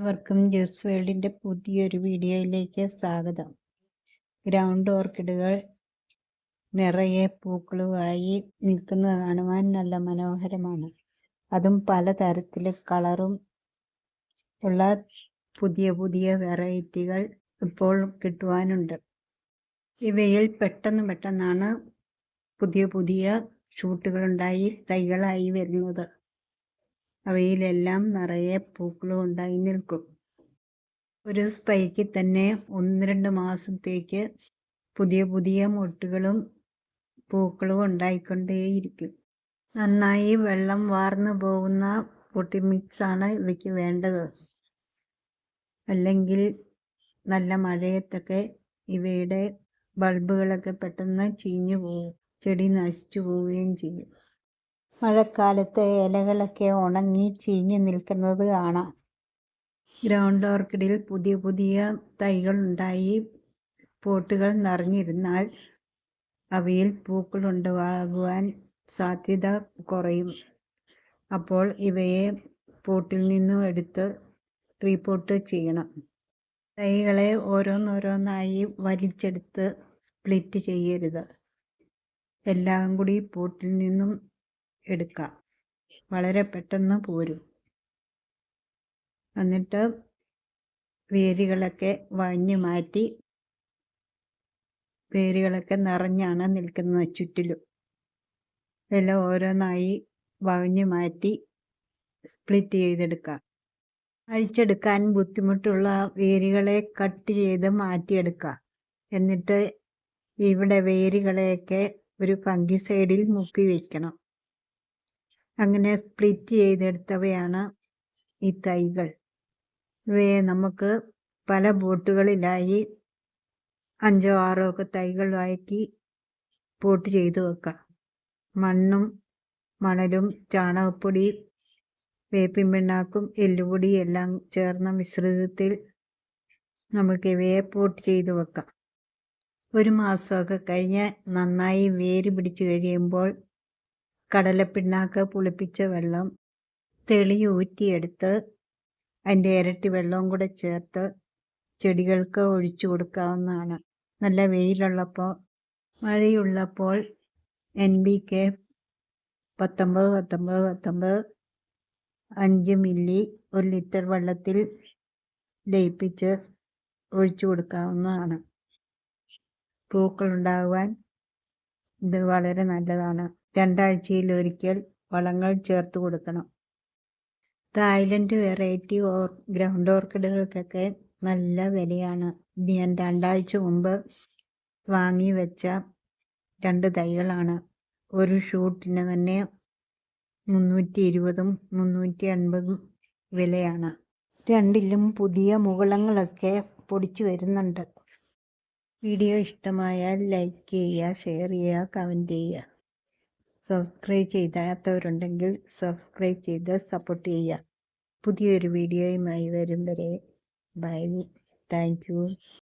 എല്ലാവർക്കും ജസ് വേൾഡിന്റെ പുതിയൊരു വീഡിയോയിലേക്ക് സ്വാഗതം. ഗ്രൗണ്ട് ഓർക്കിഡുകൾ നിറയെ പൂക്കളുമായി നിൽക്കുന്നത് കാണുവാൻ നല്ല മനോഹരമാണ്. അതും പലതരത്തിൽ കളറും ഉള്ള പുതിയ പുതിയ വെറൈറ്റികൾ ഇപ്പോൾ കിട്ടുവാനുണ്ട്. ഇവയിൽ പെട്ടെന്ന് പെട്ടെന്നാണ് പുതിയ പുതിയ ഷൂട്ടുകളുണ്ടായി തൈകളായി വരുന്നത്. അവയിലെല്ലാം നിറയെ പൂക്കളും ഉണ്ടായി നിൽക്കും. ഒരു സ്പൈക്കിൽ തന്നെ ഒന്ന് രണ്ട് മാസത്തേക്ക് പുതിയ പുതിയ മൊട്ടുകളും പൂക്കളും ഉണ്ടായിക്കൊണ്ടേയിരിക്കും. നന്നായി വെള്ളം വാർന്നു പോകുന്ന പൊട്ടി ആണ് ഇവയ്ക്ക് വേണ്ടത്. അല്ലെങ്കിൽ നല്ല മഴയത്തൊക്കെ ഇവയുടെ ബൾബുകളൊക്കെ പെട്ടെന്ന് ചീഞ്ഞു പോവും ചെടി നശിച്ചു പോവുകയും ചെയ്യും. മഴക്കാലത്ത് ഇലകളൊക്കെ ഉണങ്ങി ചീഞ്ഞു നിൽക്കുന്നത് കാണാം. ഗ്രൗണ്ട് ഓർക്കിഡിൽ പുതിയ പുതിയ തൈകൾ ഉണ്ടായി. പോട്ടുകൾ നിറഞ്ഞിരുന്നാൽ അവയിൽ പൂക്കൾ ഉണ്ടാകുവാൻ സാധ്യത കുറയും. അപ്പോൾ ഇവയെ പോട്ടിൽ നിന്നും എടുത്ത് റീപോട്ട് ചെയ്യണം. തൈകളെ ഓരോന്നോരോന്നായി വലിച്ചെടുത്ത് സ്പ്ലിറ്റ് ചെയ്യരുത്. എല്ലാം കൂടി പോട്ടിൽ നിന്നും എടുക്കാം. വളരെ പെട്ടെന്ന് പോരും. എന്നിട്ട് വേരുകളൊക്കെ വഞ്ഞു മാറ്റി വേരുകളൊക്കെ നിറഞ്ഞാണ് നിൽക്കുന്നത് ചുറ്റിലും. ഇതെല്ലാം ഓരോന്നായി വാങ്ങി മാറ്റി സ്പ്ലിറ്റ് ചെയ്തെടുക്കുക അഴിച്ചെടുക്കാൻ ബുദ്ധിമുട്ടുള്ള വേരുകളെ കട്ട് ചെയ്ത് മാറ്റിയെടുക്കുക എന്നിട്ട് ഇവിടെ വേരുകളെയൊക്കെ ഒരു സൈഡിൽ മുക്കി വയ്ക്കണം അങ്ങനെ സ്പ്ലിറ്റ് ചെയ്തെടുത്തവയാണ് ഈ തൈകൾ. ഇവയെ നമുക്ക് പല ബോട്ടുകളിലായി അഞ്ചോ ആറോ ഒക്കെ തൈകൾ വാക്കി പോട്ട് ചെയ്ത് വെക്കാം. മണ്ണും മണലും ചാണകപ്പൊടി വേപ്പിൻ പിണ്ണാക്കും എല്ലുപൊടി എല്ലാം ചേർന്ന മിശ്രിതത്തിൽ നമുക്ക് ഇവയെ പോട്ട് ചെയ്ത് വെക്കാം. ഒരു മാസമൊക്കെ കഴിഞ്ഞ് നന്നായി വേര് പിടിച്ചു കഴിയുമ്പോൾ കടലപ്പിണ്ണാക്ക് പുളിപ്പിച്ച വെള്ളം തെളി ഊറ്റിയെടുത്ത് അതിന്റെ ഇരട്ടി വെള്ളവും കൂടെ ചേർത്ത് ചെടികൾക്ക് ഒഴിച്ചു കൊടുക്കാവുന്നതാണ്. നല്ല വെയിലുള്ളപ്പോൾ മഴയുള്ളപ്പോൾ എൻ ബി കെ പത്തൊമ്പത് പത്തൊമ്പത് പത്തൊമ്പത് അഞ്ച് മില്ലി ഒരു ലിറ്റർ വെള്ളത്തിൽ ലയിപ്പിച്ച് ഒഴിച്ചു കൊടുക്കാവുന്നതാണ്. പൂക്കളുണ്ടാകുവാൻ ഇത് വളരെ നല്ലതാണ്. രണ്ടാഴ്ചയിൽ ഒരിക്കൽ വളങ്ങൾ ചേർത്ത് കൊടുക്കണം. തായ്ലൻഡ് വെറൈറ്റി ഓർ ഗ്രൗണ്ട് ഓർക്കിഡുകൾക്കൊക്കെ നല്ല വിലയാണ്. ഞാൻ രണ്ടാഴ്ച മുമ്പ് വാങ്ങി വെച്ച രണ്ട് തൈകളാണ്. ഒരു ഷൂട്ടിന് തന്നെ മുന്നൂറ്റി ഇരുപതും മുന്നൂറ്റി അൻപതും വിലയാണ്. രണ്ടിലും പുതിയ മുകളങ്ങളൊക്കെ പൊടിച്ചു വരുന്നുണ്ട്. വീഡിയോ ഇഷ്ടമായാൽ ലൈക്ക് ചെയ്യുക ഷെയർ ചെയ്യുക കമന്റ് ചെയ്യുക. സബ്സ്ക്രൈബ് ചെയ്താത്തവരുണ്ടെങ്കിൽ സബ്സ്ക്രൈബ് ചെയ്ത് സപ്പോർട്ട് ചെയ്യുക. പുതിയൊരു വീഡിയോയുമായി വരും വരെ. ബൈ. താങ്ക്